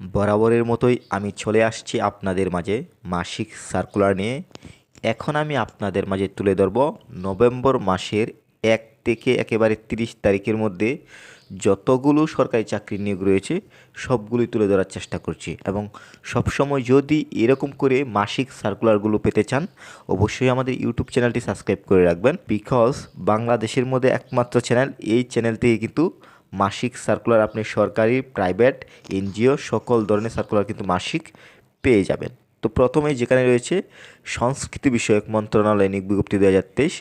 বরাবরের মতোই আমি চলে আসছি আপনাদের মাঝে মাসিক সার্কুলার নিয়ে। এখন আমি আপনাদের মাঝে তুলে ধরব নভেম্বর মাসের এক থেকে একেবারে তিরিশ তারিখের মধ্যে যতগুলো সরকারি চাকরির নিয়োগ রয়েছে, সবগুলোই তুলে ধরার চেষ্টা করছি। এবং সবসময় যদি এরকম করে মাসিক সার্কুলারগুলো পেতে চান, অবশ্যই আমাদের ইউটিউব চ্যানেলটি সাবস্ক্রাইব করে রাখবেন। বিকজ বাংলাদেশের মধ্যে একমাত্র চ্যানেল এই চ্যানেল থেকে কিন্তু মাসিক সার্কুলার আপনি সরকারি প্রাইভেট এনজিও, সকল ধরনের সার্কুলার কিন্তু মাসিক পেয়ে যাবেন। তো প্রথমে যেখানে রয়েছে, সংস্কৃতি বিষয়ক মন্ত্রণালয় নিয়োগ বিজ্ঞপ্তি দু হাজার তেইশ,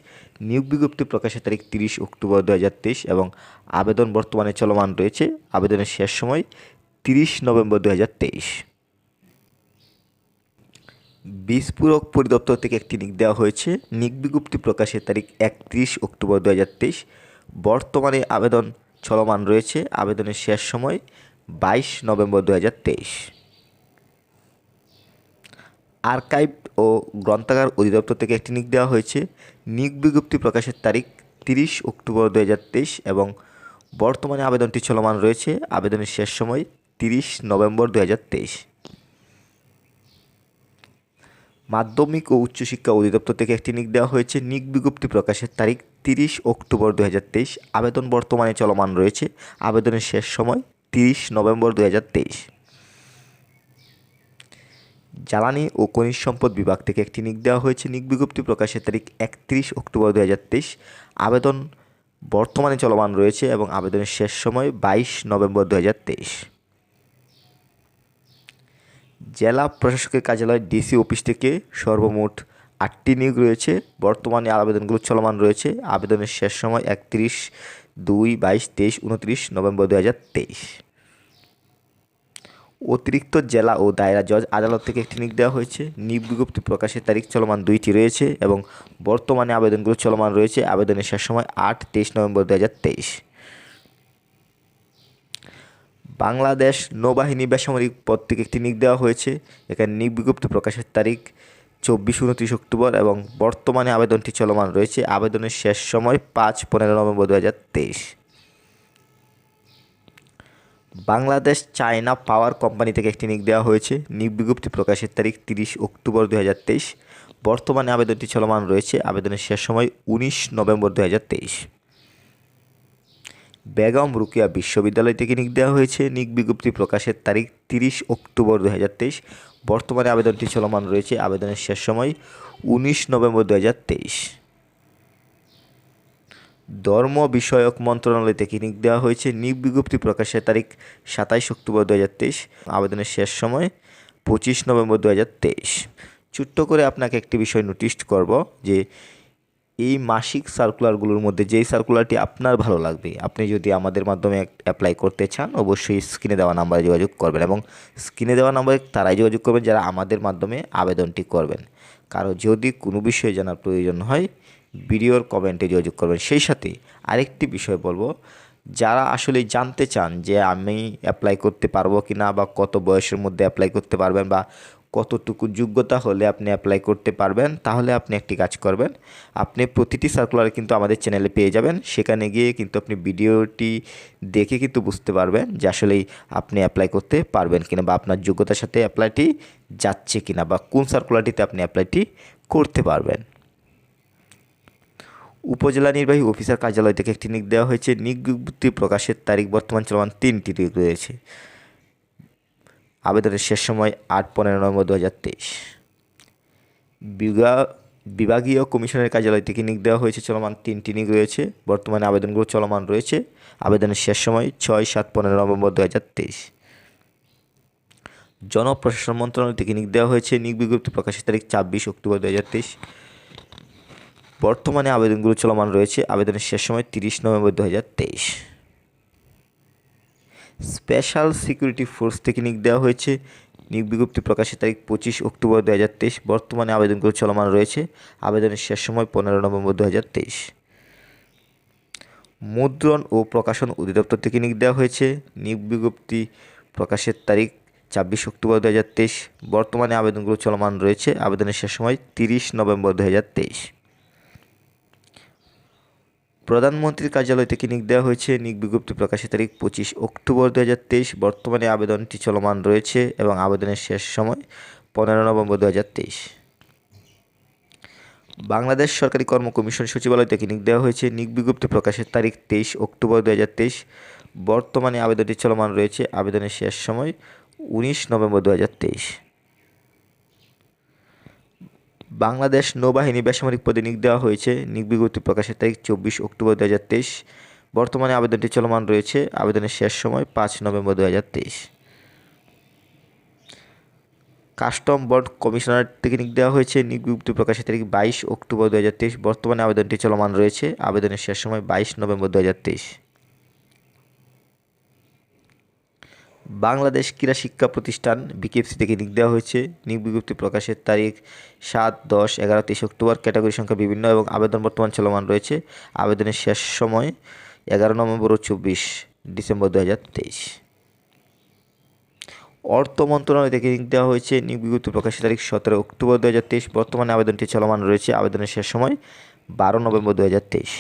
নিয়োগ বিজ্ঞপ্তি প্রকাশের তারিখ তিরিশ অক্টোবর দু হাজার তেইশ এবং আবেদন বর্তমানে চলমান রয়েছে, আবেদনের শেষ সময় তিরিশ নভেম্বর দু হাজার তেইশ। বীজপূরক পরিদপ্তর থেকে একটি নিক দেওয়া হয়েছে। নিক বিজ্ঞপ্তি প্রকাশের তারিখ একত্রিশ অক্টোবর দু হাজার তেইশ। বর্তমানে আবেদন চলমান রয়েছে আবেদনের শেষ সময় বাইশ নভেম্বর দু হাজার তেইশ। আর্কাইভ ও গ্রন্থাগার অধিদপ্তর থেকে একটি নিক দেওয়া হয়েছে। নিক বিজ্ঞপ্তি প্রকাশের তারিখ তিরিশ অক্টোবর দু হাজার তেইশ এবং বর্তমানে আবেদনটি চলমান রয়েছে। আবেদনের শেষ সময় তিরিশ নভেম্বর দু হাজার তেইশ। মাধ্যমিক ও উচ্চশিক্ষা অধিদপ্তর থেকে একটি নিক দেওয়া হয়েছে। নিক বিজ্ঞপ্তি প্রকাশের তারিখ তিরিশ অক্টোবর দু আবেদন বর্তমানে চলমান রয়েছে। আবেদনের শেষ সময় তিরিশ নভেম্বর দু হাজার তেইশ। জ্বালানি ও খনিজ সম্পদ বিভাগ থেকে একটি নিক দেওয়া হয়েছে। নিক বিজ্ঞপ্তি প্রকাশের তারিখ একত্রিশ অক্টোবর দু আবেদন বর্তমানে চলমান রয়েছে এবং আবেদনের শেষ সময় বাইশ নভেম্বর দু হাজার তেইশ। জেলা প্রশাসকের কার্যালয় ডিসি অফিস থেকে সর্বমোট আটটি নিয়োগ রয়েছে। বর্তমানে আবেদনগুলো চলমান রয়েছে। আবেদনের শেষ সময় একত্রিশ দুই বাইশ তেইশ উনত্রিশ নভেম্বর দু হাজার তেইশ। অতিরিক্ত জেলা ও দায়রা জজ আদালত থেকে একটি নিয়োগ দেওয়া হয়েছে। নিয়োগ বিজ্ঞপ্তি প্রকাশের তারিখ চলমান দুইটি রয়েছে এবং বর্তমানে আবেদনগুলো চলমান রয়েছে। আবেদনের শেষ সময় আট তেইশ নভেম্বর দু হাজার তেইশ। বাংলাদেশ নৌবাহিনী বেসামরিক পদ থেকে একটি নিয়োগ দেওয়া হয়েছে। এখানে নিয়োগ বিজ্ঞপ্তি প্রকাশের তারিখ চব্বিশ, উনত্রিশ অক্টোবর এবং বর্তমানে আবেদনটি চলমান রয়েছে। আবেদনের শেষ সময় পাঁচ, পনেরো নভেম্বর দু হাজার তেইশ। বাংলাদেশ চায়না পাওয়ার কোম্পানি থেকে একটি নিয়োগ দেওয়া হয়েছে। নিয়োগ বিজ্ঞপ্তি প্রকাশের তারিখ তিরিশ অক্টোবর দু হাজার তেইশ। বর্তমানে আবেদনটি চলমান রয়েছে। আবেদনের শেষ সময় উনিশ নভেম্বর দু হাজার তেইশ। বেগম রুকিয়া বিশ্ববিদ্যালয় থেকে নিক দেওয়া হয়েছে। নিক বিজ্ঞপ্তি প্রকাশের তারিখ তিরিশ অক্টোবর দু বর্তমানে আবেদনটি চলমান রয়েছে। আবেদনের শেষ সময় উনিশ নভেম্বর দু ধর্ম বিষয়ক মন্ত্রণালয় থেকে নিক দেওয়া হয়েছে। নিক বিজ্ঞপ্তি প্রকাশের তারিখ সাতাইশ অক্টোবর দু আবেদনের শেষ সময় পঁচিশ নভেম্বর দু হাজার তেইশ। ছোট্ট করে আপনাকে একটি বিষয় নোটিশ করব যে এই মাসিক সার্কুলারগুলোর মধ্যে যেই সার্কুলারটি আপনার ভালো লাগবে, আপনি যদি আমাদের মাধ্যমে অ্যাপ্লাই করতে চান, অবশ্যই স্ক্রিনে দেওয়া নাম্বারে যোগাযোগ করবেন এবং স্ক্রিনে দেওয়া নাম্বারে তারাই যোগাযোগ করবেন যারা আমাদের মাধ্যমে আবেদনটি করবেন। কারও যদি কোনো বিষয়ে জানার প্রয়োজন হয়, ভিডিওর কমেন্টে যোগাযোগ করবেন। সেই সাথে আরেকটি বিষয় বলব, যারা আসলে জানতে চান যে আমি অ্যাপ্লাই করতে পারব কি না বা কত বয়সের মধ্যে অ্যাপ্লাই করতে পারবেন বা কতটুকু যোগ্যতা হলে আপনি অ্যাপ্লাই করতে পারবেন, তাহলে আপনি একটি কাজ করবেন। আপনি প্রতিটি সার্কুলার কিন্তু আমাদের চ্যানেলে পেয়ে যাবেন। সেখানে গিয়ে কিন্তু আপনি ভিডিওটি দেখে কিন্তু বুঝতে পারবেন যে আসলেই আপনি অ্যাপ্লাই করতে পারবেন কিনা বা আপনার যোগ্যতার সাথে অ্যাপ্লাইটি যাচ্ছে কিনা বা কোন সার্কুলারটিতে আপনি অ্যাপ্লাইটি করতে পারবেন। উপজেলা নির্বাহী অফিসার কার্যালয় থেকে একটি নিক দেওয়া হয়েছে। নিক বিজ্ঞপ্তি প্রকাশের তারিখ বর্তমান চলমান তিনটি রয়েছে। আবেদনের শেষ সময় আট পনেরো নভেম্বর দু হাজার তেইশ বিভাগীয় কমিশনের কার্যালয় থেকে নিক দেওয়া হয়েছে, চলমান তিনটি নিক রয়েছে, বর্তমানে আবেদনগুলো চলমান রয়েছে। আবেদনের শেষ সময় ছয় সাত পনেরো নভেম্বর দু হাজার তেইশ। জনপ্রশাসন মন্ত্রণালয় থেকে নিক দেওয়া হয়েছে নিক বিজ্ঞপ্তি প্রকাশের তারিখ ছাব্বিশ অক্টোবর দু হাজার তেইশ। বর্তমানে আবেদনগুলো চলমান রয়েছে, আবেদনের শেষ সময় তিরিশ নভেম্বর দু হাজার তেইশ। স্পেশাল সিকিউরিটি ফোর্স থেকে নিয়োগ দেওয়া হয়েছে। নিয়োগ বিজ্ঞপ্তি প্রকাশের তারিখ পঁচিশ অক্টোবর দু হাজার তেইশ। বর্তমানে আবেদনগুলো চলমান রয়েছে। আবেদনের শেষ সময় পনেরো নভেম্বর দু মুদ্রণ ও প্রকাশন অধিদপ্তর থেকে নিয়োগ দেওয়া হয়েছে। নিয়োগ বিজ্ঞপ্তি প্রকাশের তারিখ ছাব্বিশ অক্টোবর দু হাজার তেইশ। বর্তমানে আবেদনগুলো চলমান রয়েছে। আবেদনের শেষ সময় তিরিশ নভেম্বর দু হাজার তেইশ। প্রধানমন্ত্রীর কার্যালয় থেকে নিয়োগ দেওয়া হয়েছে। নিয়োগ বিজ্ঞপ্তি প্রকাশের তারিখ পঁচিশ অক্টোবর দু হাজার তেইশ। বর্তমানে আবেদনটি চলমান রয়েছে এবং আবেদনের শেষ সময় পনেরো নভেম্বর দু হাজার তেইশ। বাংলাদেশ সরকারি কর্ম কমিশন সচিবালয় থেকে নিয়োগ দেওয়া হয়েছে। নিয়োগ বিজ্ঞপ্তি প্রকাশের তারিখ তেইশ অক্টোবর দু হাজার তেইশ। বর্তমানে আবেদনটি চলমান রয়েছে। আবেদনের শেষ সময় উনিশ নভেম্বর দু হাজার তেইশ। বাংলাদেশ নৌবাহিনী বেসামরিক পদে নিয়োগ দেওয়া হয়েছে। নিয়োগ বিজ্ঞপ্তি প্রকাশের তারিখ চব্বিশ অক্টোবর দু হাজার তেইশ। বর্তমানে আবেদনটি চলমান রয়েছে। আবেদনের শেষ সময় পাঁচ নভেম্বর দু হাজার তেইশ। কাস্টম বোর্ড কমিশনার থেকে নিয়োগ দেওয়া হয়েছে। নিয়োগ বিজ্ঞপ্তি প্রকাশের তারিখ বাইশ অক্টোবর দু হাজার তেইশ। বর্তমানে আবেদনটি চলমান রয়েছে। আবেদনের শেষ সময় বাইশ নভেম্বর দু হাজার তেইশ। বাংলাদেশ ক্রীড়া শিক্ষা প্রতিষ্ঠান বিকেএফসি থেকে নিয়োগ দেওয়া হয়েছে। নিয়োগ বিজ্ঞপ্তি প্রকাশের তারিখ সাত দশ এগারো তেইশ অক্টোবর। ক্যাটাগরি সংখ্যা বিভিন্ন এবং আবেদন বর্তমান চলমান রয়েছে। আবেদনের শেষ সময় এগারো নভেম্বর ও চব্বিশ ডিসেম্বর দু হাজার তেইশ। অর্থ মন্ত্রণালয় থেকে নিয়োগ দেওয়া হয়েছে। নিয়োগ বিজ্ঞপ্তি প্রকাশের তারিখ সতেরো অক্টোবর দু হাজার তেইশ। বর্তমানে আবেদনটি চলমান রয়েছে। আবেদনের শেষ সময় বারো নভেম্বর দু হাজার তেইশ।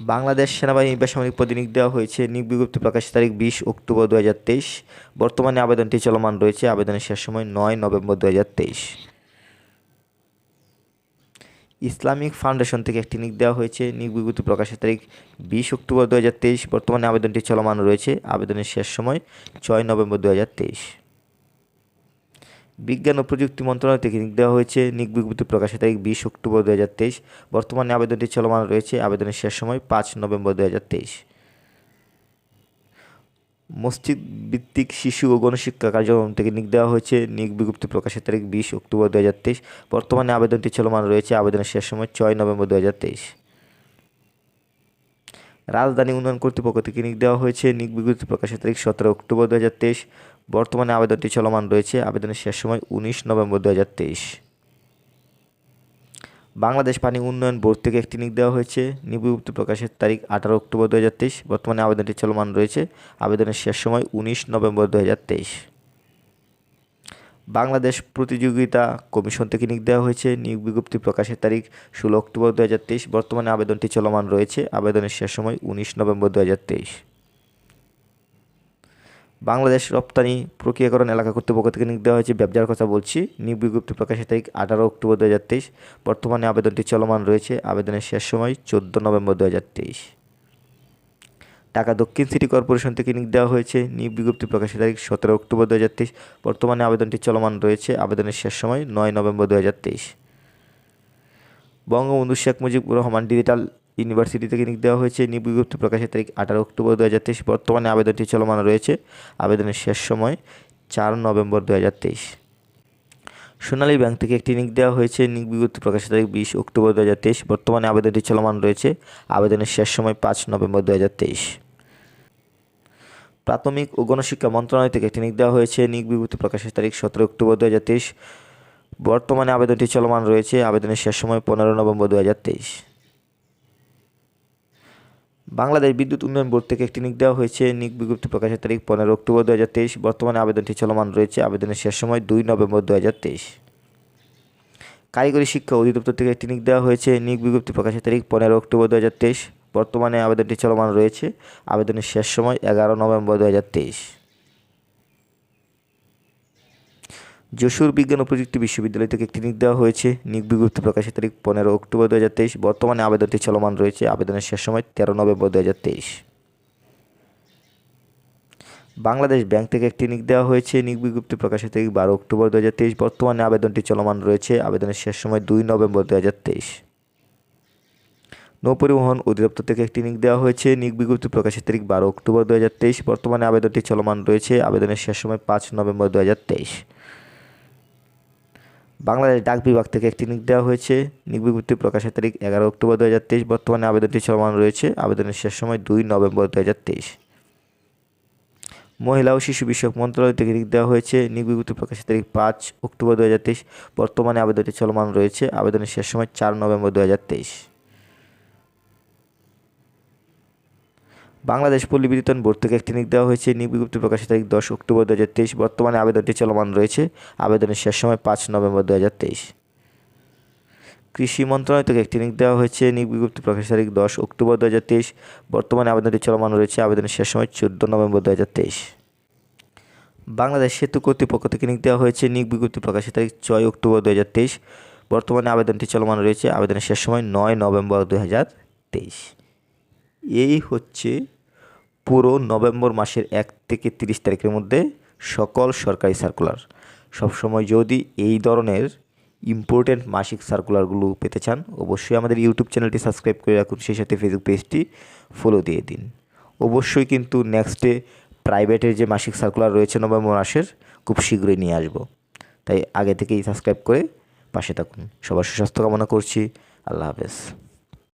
বাংলাদেশ সেনাবাহিনী বেসামরিক পদে দেওয়া হয়েছে। নিয়োগ বিজ্ঞপ্তি প্রকাশের তারিখ বিশ অক্টোবর দু হাজার তেইশ। বর্তমানে আবেদনটি চলমান রয়েছে। আবেদনের শেষ সময় নয় নভেম্বর দু হাজার তেইশ। ইসলামিক ফাউন্ডেশন থেকে একটি নিয়োগ দেওয়া হয়েছে। নিয়োগ বিজ্ঞপ্তি প্রকাশের তারিখ বিশ অক্টোবর দু হাজার তেইশ। বর্তমানে আবেদনটি চলমান রয়েছে। আবেদনের শেষ সময় ছয় নভেম্বর দু হাজার তেইশ। বিজ্ঞান ও প্রযুক্তি মন্ত্রণালয় থেকে নিয়োগ দেওয়া হয়েছে। নিয়োগ বিজ্ঞপ্তি প্রকাশের তারিখ বিশ অক্টোবর দু হাজার তেইশ। বর্তমানে আবেদনটি চলমান রয়েছে। আবেদনের শেষ সময় পাঁচ নভেম্বর দু হাজার তেইশ। মসজিদ ভিত্তিক শিশু ও গণশিক্ষা কার্যক্রম থেকে নিয়োগ দেওয়া হয়েছে। নিয়োগ বিজ্ঞপ্তি প্রকাশের তারিখ বিশ অক্টোবর দু হাজার তেইশ। বর্তমানে আবেদনটি চলমান রয়েছে। আবেদনের শেষ সময় ছয় নভেম্বর দু রাজধানী উন্নয়ন কর্তৃপক্ষ থেকে নিয়োগ দেওয়া হয়েছে। নিয়োগ বিজ্ঞপ্তি প্রকাশের তারিখ সতেরো অক্টোবর দু হাজার তেইশ। বর্তমানে আবেদনটি চলমান রয়েছে। আবেদনের শেষ সময় উনিশ নভেম্বর দু হাজার তেইশ। বাংলাদেশ পানি উন্নয়ন বোর্ড থেকে একটি নিক দেওয়া হয়েছে। নিয়োগ প্রকাশের তারিখ আঠারো অক্টোবর দু হাজার তেইশ। বর্তমানে আবেদনটি চলমান রয়েছে। আবেদনের শেষ সময় উনিশ নভেম্বর দু হাজার তেইশ। বাংলাদেশ প্রতিযোগিতা কমিশন থেকে নিয়োগ দেওয়া হয়েছে। নিয়োগ বিজ্ঞপ্তি প্রকাশের তারিখ ষোলো অক্টোবর দু হাজার তেইশ। বর্তমানে আবেদনটি চলমান রয়েছে। আবেদনের শেষ সময় উনিশ নভেম্বর দু হাজার তেইশ। বাংলাদেশ রপ্তানি প্রক্রিয়াকরণ এলাকা কর্তৃপক্ষ থেকে নিয়োগ দেওয়া হয়েছে। ব্যবসার কথা বলছি। নিয়োগ বিজ্ঞপ্তি প্রকাশের তারিখ আঠারো অক্টোবর দু হাজার তেইশ। বর্তমানে আবেদনটি চলমান রয়েছে। আবেদনের শেষ সময় চোদ্দ নভেম্বর দু ঢাকা দক্ষিণ সিটি কর্পোরেশন থেকে নিয়োগ দেওয়া হয়েছে। নিয়োগ বিজ্ঞপ্তি প্রকাশের তারিখ সতেরো অক্টোবর দু হাজার তেইশ। বর্তমানে আবেদনটি চলমান রয়েছে। আবেদনের শেষ সময় নয় নভেম্বর দু হাজার তেইশ। বঙ্গবন্ধু শেখ মুজিবুর রহমান ডিজিটাল ইউনিভার্সিটি থেকে নিয়োগ দেওয়া হয়েছে। নিয়োগ বিজ্ঞপ্তি প্রকাশের তারিখ আঠারো অক্টোবর দু হাজার তেইশ। বর্তমানে আবেদনটি চলমান রয়েছে। আবেদনের শেষ সময় চার নভেম্বর দু হাজার তেইশ। সোনালী ব্যাংক থেকে একটি নিয়োগ দেওয়া হয়েছে। নিয়োগ বিজ্ঞপ্তি প্রকাশের তারিখ বিশ অক্টোবর দু হাজার তেইশ। বর্তমানে আবেদনটি চলমান রয়েছে। আবেদনের শেষ সময় পাঁচ নভেম্বর দু হাজার তেইশ। প্রাথমিক ও গণশিক্ষা মন্ত্রণালয় থেকে একটি নিয়োগ দেওয়া হয়েছে। নিয়োগ বিজ্ঞপ্তি প্রকাশের তারিখ সতেরো অক্টোবর দু হাজার তেইশ। বর্তমানে আবেদনটি চলমান রয়েছে। আবেদনের শেষ সময় পনেরো নভেম্বর দু হাজার তেইশ। বাংলাদেশ বিদ্যুৎ উন্নয়ন বোর্ড থেকে একটি নিক দেওয়া হয়েছে। নিক বিজ্ঞপ্তি প্রকাশের তারিখ পনেরো অক্টোবর দু হাজার তেইশ। বর্তমানে আবেদনটি চলমান রয়েছে। আবেদনের শেষ সময় দুই নভেম্বর দু হাজার তেইশ। কারিগরি শিক্ষা অধিদপ্তর থেকে একটি নিক দেওয়া হয়েছে। নিক বিজ্ঞপ্তি প্রকাশের তারিখ পনেরো অক্টোবর দু হাজার তেইশ। বর্তমানে আবেদনটি চলমান রয়েছে। আবেদনের শেষ সময় এগারো নভেম্বর দু হাজার তেইশ হাজার তেইশ যশোর বিজ্ঞান ও প্রযুক্তি বিশ্ববিদ্যালয় থেকে একটি নিয়োগ দেওয়া হয়েছে। নিয়োগ বিজ্ঞপ্তি প্রকাশের তারিখ পনেরো অক্টোবর দু হাজার তেইশ। বর্তমানে আবেদনটি চলমান রয়েছে। আবেদনের শেষ সময় তেরো নভেম্বর দু হাজার তেইশ। বাংলাদেশ ব্যাংক থেকে একটি নিয়োগ দেওয়া হয়েছে। নিয়োগ বিজ্ঞপ্তি প্রকাশের তারিখ বারো অক্টোবর দু হাজার তেইশ। বর্তমানে আবেদনটি চলমান রয়েছে। আবেদনের শেষ সময় দুই নভেম্বর দু হাজার তেইশ। নৌপরিবহন অধিদপ্তর থেকে একটি নিয়োগ দেওয়া হয়েছে। নিয়োগ বিজ্ঞপ্তি প্রকাশের তারিখ বারো অক্টোবর দু হাজার তেইশ। বর্তমানে আবেদনটি চলমান রয়েছে। আবেদনের শেষ সময় পাঁচ নভেম্বর দু হাজার তেইশ। বাংলাদেশ ডাক বিভাগ থেকে একটি নিক দেওয়া হয়েছে। নিয়োগ বিজ্ঞপ্তি প্রকাশের তারিখ এগারো অক্টোবর দু হাজার তেইশ। বর্তমানে আবেদনটি চলমান রয়েছে। আবেদনের শেষ সময় দুই নভেম্বর দু হাজার তেইশ। মহিলা ও শিশু বিষয়ক মন্ত্রণালয় থেকে নিক দেওয়া হয়েছে। নিয়োগ বিজ্ঞপ্তি প্রকাশের তারিখ পাঁচ অক্টোবর দু হাজার তেইশ। বর্তমানে আবেদনটি চলমান রয়েছে। আবেদনের শেষ সময় চার নভেম্বর দু হাজার তেইশ। বাংলাদেশ পল্লী বোর্ড থেকে একটি নিয়োগ দেওয়া হয়েছে। নিয়োগ বিজ্ঞপ্তি প্রকাশের তারিখ দশ অক্টোবর দু হাজার তেইশ। বর্তমানে আবেদনটি চলমান রয়েছে। আবেদনের শেষ সময় পাঁচ নভেম্বর দু হাজার তেইশ। কৃষি মন্ত্রণালয় থেকে একটি নিয়োগ দেওয়া হয়েছে। নিয়োগ বিজ্ঞপ্তি প্রকাশের তারিখ দশ অক্টোবর দু হাজার তেইশ। বর্তমানে আবেদনটি চলমান রয়েছে। আবেদনের শেষ সময় চোদ্দ নভেম্বর দু হাজার তেইশ। বাংলাদেশ সেতু কর্তৃপক্ষ থেকে নিয়োগ দেওয়া হয়েছে। নিয়োগ বিজ্ঞপ্তি প্রকাশের তারিখ ছয় অক্টোবর দু হাজার তেইশ। বর্তমানে আবেদনটি চলমান রয়েছে। আবেদনের শেষ সময় নয় নভেম্বর দু হাজার তেইশ। এই হচ্ছে পুরো নভেম্বর মাসের এক থেকে তিরিশ তারিখের মধ্যে সকল সরকারি সার্কুলার সবসময় যদি এই ধরনের ইম্পর্টেন্ট মাসিক সার্কুলারগুলো পেতে চান, অবশ্যই আমাদের ইউটিউব চ্যানেলটি সাবস্ক্রাইব করে রাখুন, সেই সাথে ফেসবুক পেজটি ফলো দিয়ে দিন। অবশ্যই কিন্তু নেক্সটে প্রাইভেটের যে মাসিক সার্কুলার রয়েছে নভেম্বর মাসের, খুব শীঘ্রই নিয়ে আসব। তাই আগে থেকেই সাবস্ক্রাইব করে পাশে থাকুন। সবার সুস্বাস্থ্য কামনা করছি। আল্লাহ হাফেজ।